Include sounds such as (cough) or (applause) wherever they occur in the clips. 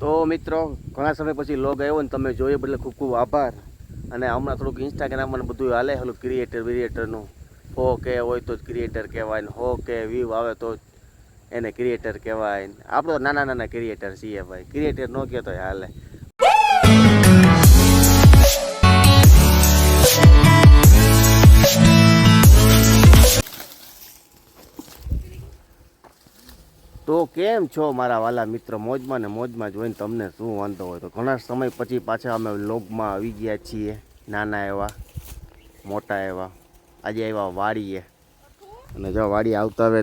તો મિત્રો, ઘણા સમય પછી લોગ આવ્યો ને તમે જોયો બદલે ખૂબ ખૂબ આભાર. અને હમણાં થોડુંક ઇન્સ્ટાગ્રામ અને બધું હાલે હલું ક્રિએટર વિરિએટરનું હો કે હોય તો જ ક્રિએટર કહેવાય ને હો કે વ્યૂ આવે તો જ એને ક્રિએટર કહેવાય આપણો નાના નાના ક્રિએટર છીએ ભાઈ. ક્રિએટર ન કહેતો હાલે. તો કેમ છો મારા વાલા મિત્ર? મોજમાં ને મોજમાં જોઈને તમને શું વાંધો હોય? તો ઘણા સમય પછી પાછા અમે લોગમાં આવી ગયા છીએ. નાના એવા, મોટા એવા. આજે એવા વાડીએ. અને જો વાડી આવતા હવે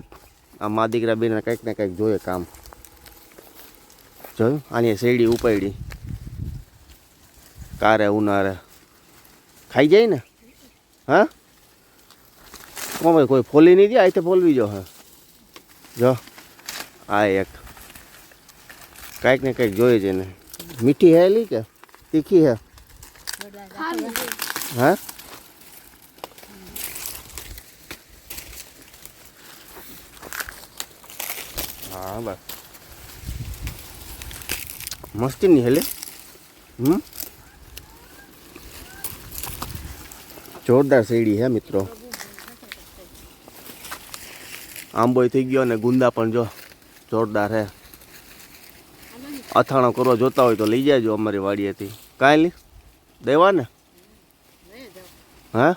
આ મા દીકરા બેને કંઈક ને કંઈક જોઈએ કામ. જોયું? આની શેરડી ઉપાડી કારે ઉનારે ખાઈ જાય ને? હા? કોણ કોઈ ફોલી નહીં દે? અહીંથી ફોલવી જો હા. જો. આ એક. કાંઈક ને કંઈક જોઈએ છે ને. મીઠી હે એલી કે? તીખી હે? હા? હા, બસ. મસ્તી નહીં હેલે હમ? જોરદાર શેરડી હે મિત્રો. આંબોય થઈ ગયો અને ગુંદા પણ જો. જોરદાર હે. અથાણો કરવા જોતા હોય તો લઈ જાજો અમારી વાડીએથી. કાંઈ લી દેવા ને? હા?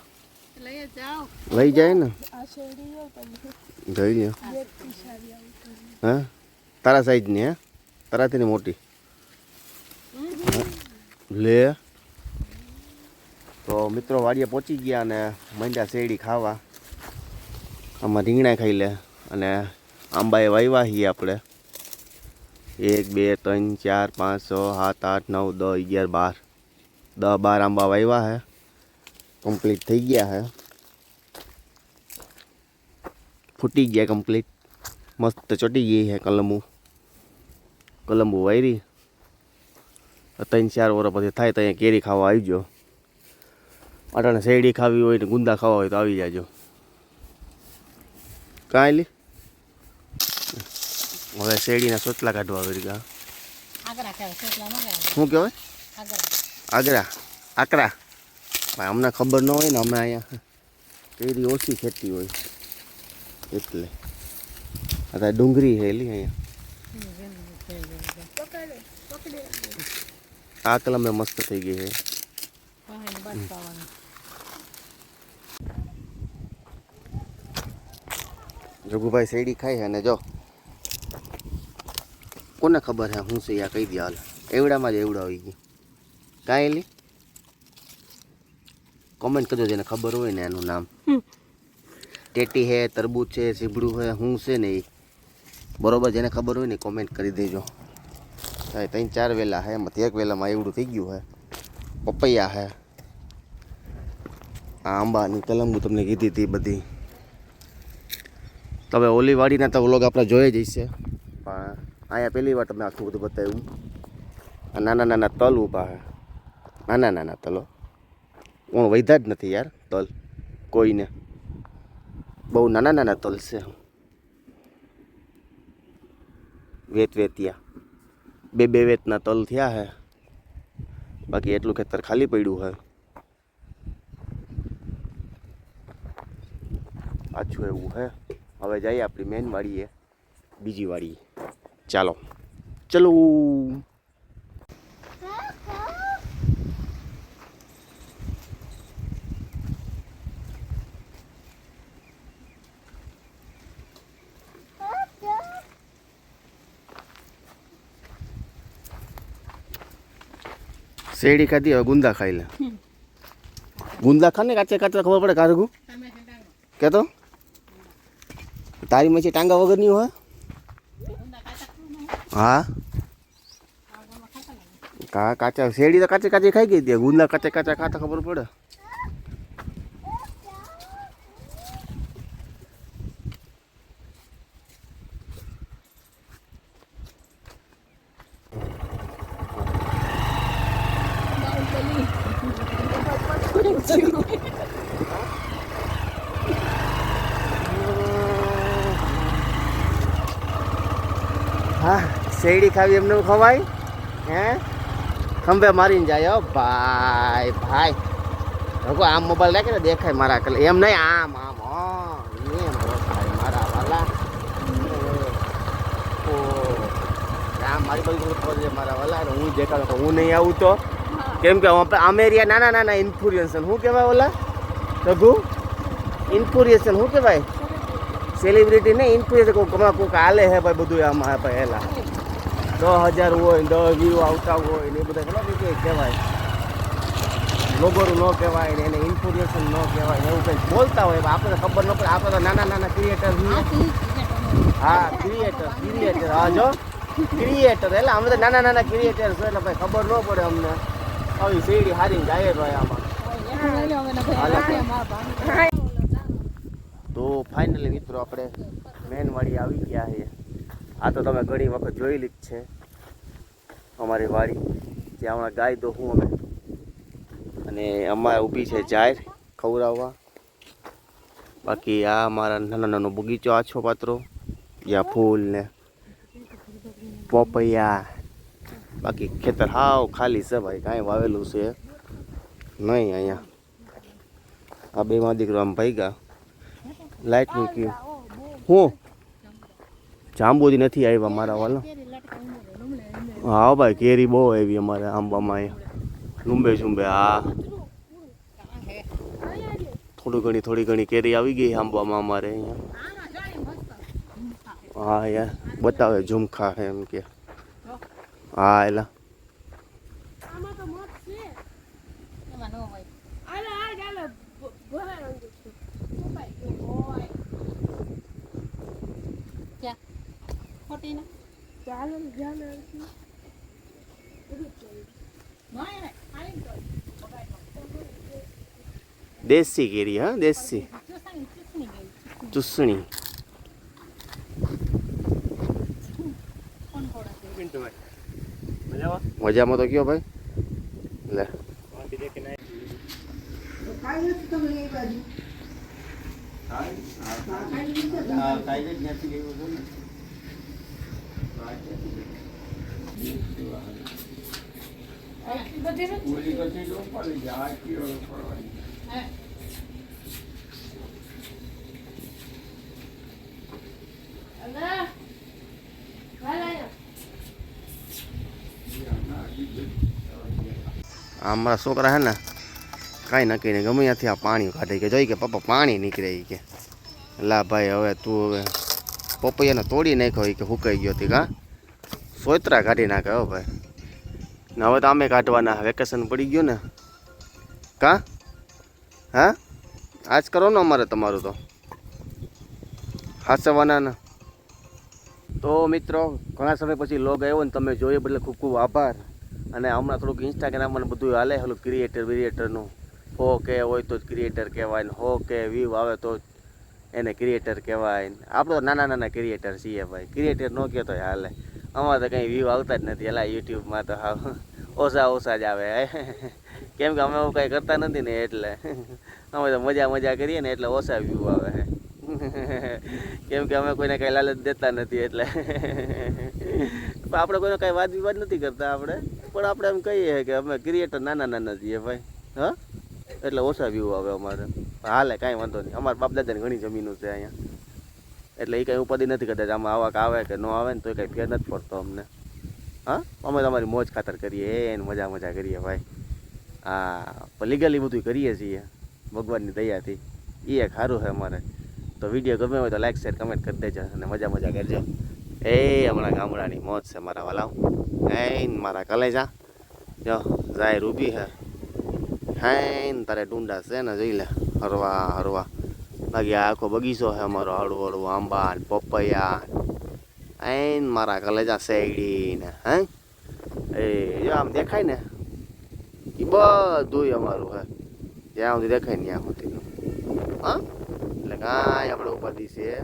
લઈ જાય ને? જઈ લ્યો. હા? તારા સાઈઝની હે? તારાથી મોટી. લે. તો મિત્રો વાડીએ પહોંચી ગયા અને મંડ્યા શેરડી ખાવા. આમાં રીંગણા ખાઈ લે અને આંબાએ વાવ્યા છીએ આપણે. એક, બે, ત્રણ, ચાર, પાંચ, છ, સાત, આઠ, નવ, દસ, અગિયાર, બાર. દસ, બાર આંબા વાવ્યા હે. કમ્પ્લીટ થઈ ગયા હે. ફૂટી ગયા કમ્પ્લીટ મસ્ત ચોટી ગઈ છે કલમું. કલમુ વાયરી. ત્રણ, ચાર વર્ષ પછી થાય તો અહીંયા કેરી ખાવા આવી જાઓ અટાણે શેરડી ખાવી હોય ને ગુંદા ખાવા હોય તો આવી જાજો. કાંઈ લી? હવે શેરડીના સોટલા કાઢવા આવી ગયા શું કહેવાય? આગરા આકરા. ભાઈ અમને ખબર ન હોય ને અમે અહીંયા કેરી ઓછી ખેતી હોય. એટલે. અત્યારે ડુંગળી છે એલી અહીંયા. આ કલમે મસ્ત થઈ ગઈ છે. જગુભાઈ શેરડી ખાય છે અને જો. કોને ખબર છે હું છે યા કહી દે હાલ. એવડામાં જ એવડા આવી ગઈ કાંઈ એલી કોમેન્ટ કરજો જેને ખબર હોય ને એનું નામ. ટેટી હે તરબૂચ છે સીબડું છે હું છે ને એ. બરોબર જેને ખબર હોય ને કોમેન્ટ કરી દેજો. હા ત્રણ ચાર વેલા હે એમાંથી એક વેલામાં એવડું થઈ ગયું હે. પપૈયા હે. આ આંબાની કલમું તમને કીધી હતી બધી. તમે ઓલી વાડીના તો વ્લોગ આપણે જોઈ જ અહીંયા પહેલી વાર તમે આખું બધું બતાવ્યું. નાના નાના તલ ઊભા છે. નાના નાના તલો. હું વૈધા જ નથી યાર તલ. કોઈને. બહુ નાના નાના તલ છે. વેત વેતિયા. બે બે વેતના તલ થયા છે. બાકી એટલું ખેતર ખાલી પડ્યું હે પાછું એવું છે. હવે જઈએ આપણી મેન વાડીએ. બીજી વાડીએ. ચાલો ચલો. શેરડી ખાધી હવે ગુંદા ખાઈ લે. ગુંદા ખાને કાચે કાચા ખબર પડે કારગું? કેતો? તારી મચી ટાંગા વગર નહીં હોય? હા? કા, કાચા શેરડી તો કાચી કાચી ખાઈ ગઈ હતી. ગુંદા કાચા કાચા ખાતા ખબર પડે. શેરડી ખાવી એમને ખવાય? હે? ખંભે મારીને જાય, હો ભાઈ ભાઈ. લોકો આમ મોબાઈલ રાખે ને દેખાય મારા કલે એમ નહીં, આમ આમ એમ ભાઈ, મારા વાલા. ઓ, આમ મારી બાજુ મારા વાલા. હું દેખાડો તો હું નહીં આવું તો. કેમ કે અમેરિયા નાના નાના ઇન્ફ્લુએન્સર શું કહેવાય ઓલા? રઘુ? ઇન્ફ્લુએન્સર શું કહેવાય? સેલિબ્રિટી ને ઇન્ફ્લુએન્સર કોઈક કોઈક હાલે હે ભાઈ બધું આમાં પહેલા દસ હજાર હોય દસ વ્યૂ આવતા હોય ને એ બધા ખબર કંઈ કહેવાય. લોગોરું ન કહેવાય ને એને ઇન્ફોર્મેશન ન કહેવાય એવું કંઈ બોલતા હોય આપણે ખબર ન પડે. આપણે તો નાના નાના ક્રિએટર હા ક્રિએટર ક્રિએટર હા જો. ક્રિએટર એટલે અમે તો નાના નાના ક્રિએટર છે એટલે ભાઈ ખબર ન પડે અમને. આવી શેરડી હારી જાય ભાઈ આમાં. તો ફાઇનલી મિત્રો આપણે મેનવાડી આવી ગયા છે આ તો તમે ઘણી વખત જોયેલી જ છે. અમારી વાડી ત્યાં હમણાં ગાય દો હું અમે. અને અમારે ઊભી છે જાહેર ખવડાવવા. બાકી આ અમારા નાનો નાનો બગીચો આછો પાત્રો. જ્યાં ફૂલ ને પોપૈયા. બાકી ખેતર હાવ ખાલી છે ભાઈ કાંઈ વાવેલું છે નહીં અહીંયા. આ બે માં દીકરો આમ ભાઈ ગયા લાઈટ મૂકી હું? જાંબુજી નથી આવ્યા મારા વાલા. હા ભાઈ, કેરી બહુ આવી અમારે આંબામાં અહીંયા લુંબે ઝુંબે, હા થોડી ઘણી થોડી ઘણી કેરી આવી ગઈ આંબામાં અમારે અહીંયા. હા યાર, બતાવે ઝુમખા એમ કે હા, એલા એમાં ન હોય. ક્યાં? ખોટી ને? ના એને ખાલી તો. દેશી કેરી હા દેશી ચૂસણી? મજામાં તો કયો ભાઈ લે બધી નથી? હે? અમારા છોકરા હે ને, કાંઈ નક્કી નહીં. ગમે ત્યાંથી આ પાણી કાઢે કે જોઈ કે પપ્પા પાણી નીકળે કે. લા ભાઈ, હવે તું હવે પપૈયાને તોડી નાખ્યો ઈ કે હુકાઈ ગયો હતી કા સોયત્રા કાઢી નાખે હો ભાઈ. ને હવે તો અમે કાઢવાના, વેકેશન પડી ગયું ને. કા? હા? આજ કરો ને અમારે તમારું તો. હાસવાના ને. તો મિત્રો, ઘણા સમય પછી લોગ આવ્યો ને તમે જોયો બદલે ખૂબ ખૂબ આભાર. અને હમણાં થોડુંક ઇન્સ્ટાગ્રામ અને બધું હાલે, હલું ક્રિએટર વિરિએટરનું હો કે હોય તો જ ક્રિએટર કહેવાય ને, હો કે વ્યૂ આવે તો જ એને ક્રિએટર કહેવાય. આપણો નાના નાના ક્રિએટર છીએ ભાઈ. ક્રિએટર ન કહેતો હાલે. અમારે તો કંઈ વ્યૂ આવતા જ નથી. એલા યુટ્યુબમાં તો હાવ ઓછા ઓછા જ આવે. (laughs) કેમ કે અમે એવું કંઈ કરતા નથી ને એટલે. (laughs) અમે તો મજા મજા કરીએ ને એટલે ઓછા વ્યૂ આવે. (laughs) કેમ કે અમે કોઈને કંઈ લાલચ દેતા નથી એટલે. આપણે કોઈને કાંઈ વાદ વિવાદ નથી કરતા આપણે. પણ આપણે એમ કહીએ કે અમે ક્રિએટર નાના નાના છીએ ભાઈ. હા? એટલે ઓછા વ્યૂ આવે અમારે. હાલે, કાંઈ વાંધો નહીં. અમારા બાપ દાદાની ઘણી જમીનો છે અહીંયા. એટલે એ કંઈ ઉપાધિ નથી કરતા. આમાં આવક આવે કે ન આવે ને તો કંઈ ફેર નથી પડતો અમને. હા? અમે તમારી મોજ ખાતર કરીએ. એને મજા મજા કરીએ ભાઈ. હા લીગલી બધું કરીએ છીએ. ભગવાનની દયાથી. એ એક સારું છે અમારે. તો વીડિયો ગમે હોય તો લાઈક શેર કમેન્ટ કરી દેજો અને મજા મજા કરજો. એ હમણાં ગામડાની મોજ છે મારા વાલાઓ. એ મારા કલેજા. જો જાય ઊભી હે હાઈન તારે ડુંડા છે ને જોઈ લે, હરવા હરવા. બાકી આખો બગીચો છે અમારો હળવું હળવું આંબા ને પપૈયા આઈન મારા કલેજા શેરડી ને, હે? એ, જો આમ દેખાય ને એ બધું અમારું હે જ્યાં સુધી દેખાય ને ત્યાં સુધી. હા? એટલે કાંઈ આપણે ઉપાધિ છે.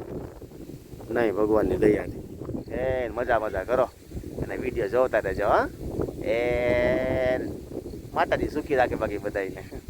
નહીં, ભગવાનની દયાથી. એ મજા મજા કરો. અને વીડિયો જોતા રહેજો, હા? એ માતાજી સુખી રાખે બાકી બધાને